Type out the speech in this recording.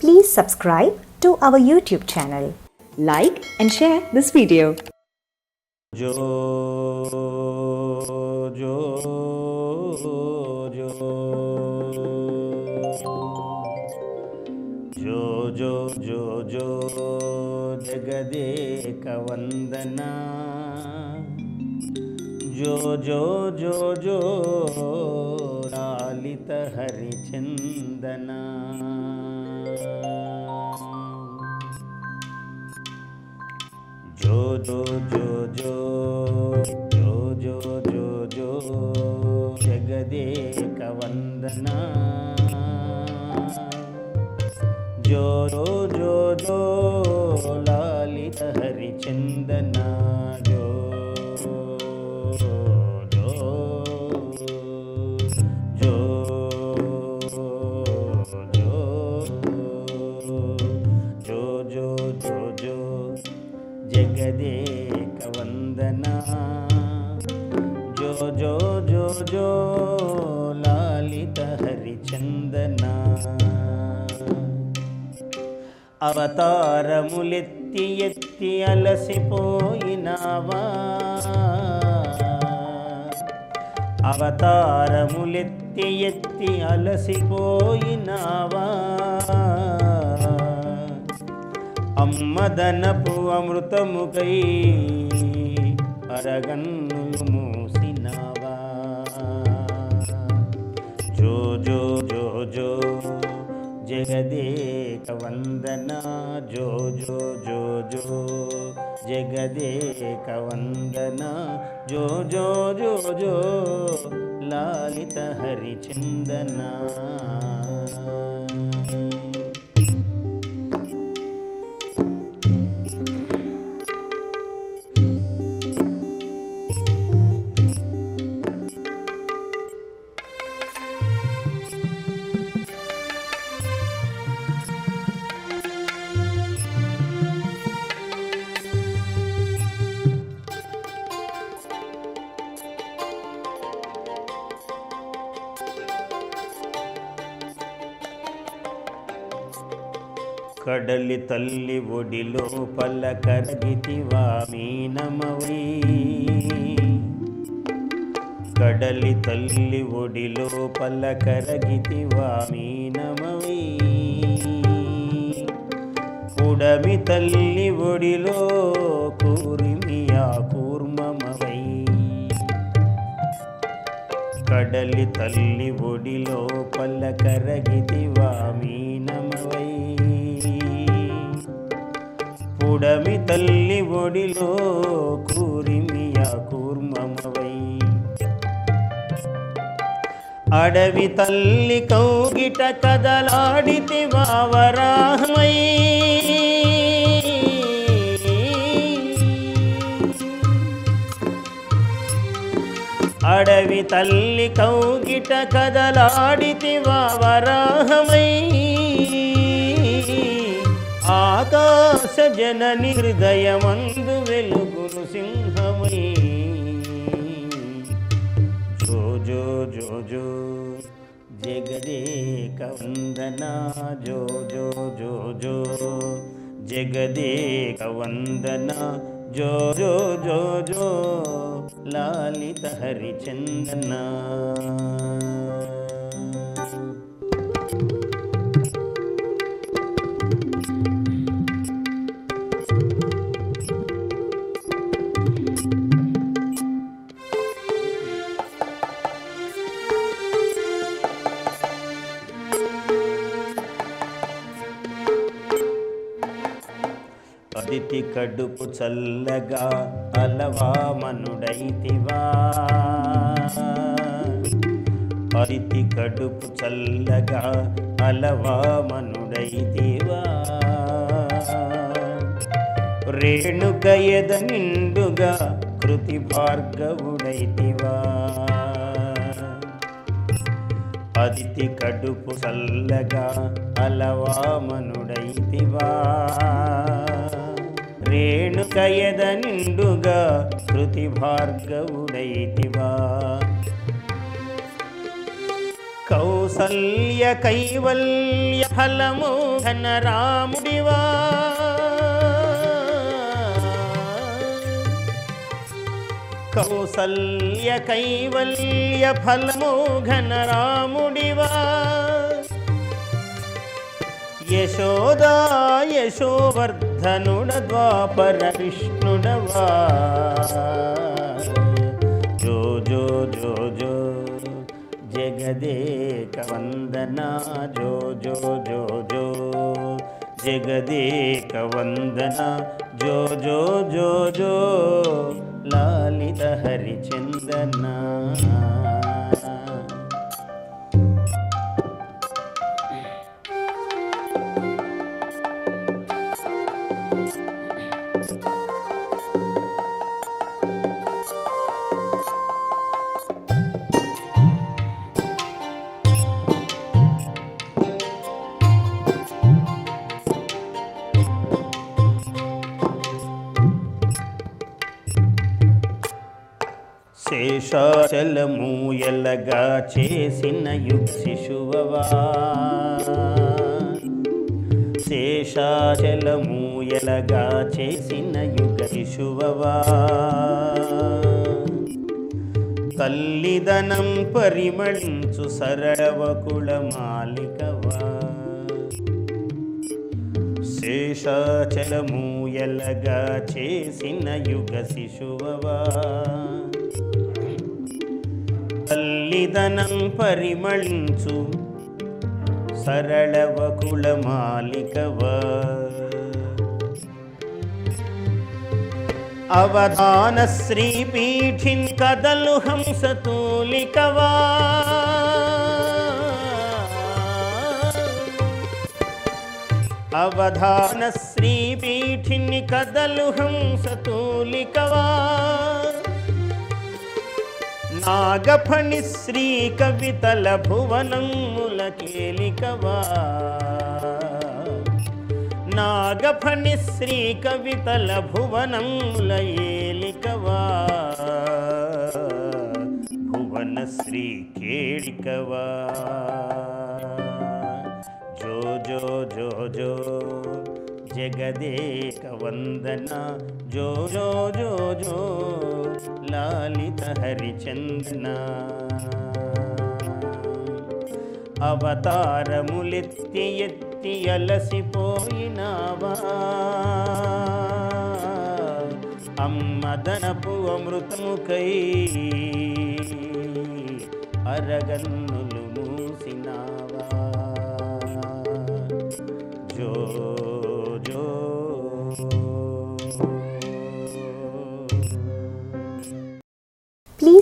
Please subscribe to our YouTube channel. Like and share this video. जो जो जो जो जो जो जो जगदेक वंदना जो जो जो जो लालित हरिचंदना जो जो जो जो जो जो जो जो जगदेक वंदना। जो जो जो జగదేక వందన జో జో జో జో లాలిత హరిచందన. అవతారములెత్తి ఎత్తి అలసిపోయినావా? అవతారములెత్తి ఎత్తి అలసిపోయినావా? అమ్మదనపు అమృతముకై అరగన్నులు మూసినావా? జో జో జో జో జగదేక వందన. జో జో జో జో జగదేక వందన. జో జో జో జో లాలిత హరిచందనా. కడలి తల్లి ఒడిలో పల్ల కరగితివా మీనమవై కడలి తల్లి ఒడిలో పల్ల కరగితివా మీనమవై ఉడమి తల్లి ఒడిలో కూరిమియా కూర్మమవై. కడలి తల్లి ఒడిలో పల్ల కరగి తల్లి ఒడిలో కూరిమియ కూర్మమవై. అడవి తల్లి కౌగిట కదలాడితి వరాహమై అడవి తల్లి కౌగిట కదలాడితి వరాహమై ఆకా జనని హృదయమందు వెలుగును సింహమై జో జో జో జో జగదేక వందనా జో జో జో జో జగదేక వందనా జో జో జో జో లాలిత హరిచందనా అదితి కడుపు చల్లగా అలవా మనుడైతివా? అదితి కడుపు చల్లగా అలవా మనుడైతివా? రేణుక ఎద నిండుగా కృతి భార్గవుడైతివా? అతిథి కడుపు చల్లగా అలవామనుడైతివా ರೇಣುಕಯದ నిండుగా ಕೃತಿ ಭಾರ್ಗವುಡೈತಿವಾ కౌసల్య కైవల్య ఫలము ఘనరాముడివా. కౌసల్య కైవల్య ఫలము ఘనరాముడివా. యశోదా యశోవర్ధనుడ ద్వాపర విష్ణుడవా? జో జో జో జో జగదేక వందనా. జో జో జో జో జగదేక వందనా. జో జో జో జో లాలిత హరిచందనా. శేషాచలమూయలగా చేసిన యుగ్ శిశువవా. శేషాచలమూయలగా చేసిన యుగ శిశువవా. తల్లిదనం పరిమళించు సరళవకుళ మాలికవా. శేషాచలమూయలగా చేసిన యుగ శిశువవా. తల్లిదనం పరిమళించు. సరళవకుల మాలికవా అవధాన శ్రీపీఠిన్ కదలు హంసతూలికవా అవధాన శ్రీపీఠిని కదలు హంసతూలికవా నాగఫణి శ్రీ కవితల భువనముల కేలికవా? నాగఫణి శ్రీ కవితల భువనముల ఏలికవా? భువన శ్రీ కేళికవా? జో జో జో జో జగదేక వందన జో జో జో జో లాలిత హరిచందన. అవతారములెత్తి ఎత్తి అలసిపోయినావా? అమ్మదనపు అమృతముకై అరగన్నులు మూసినావా? జో జో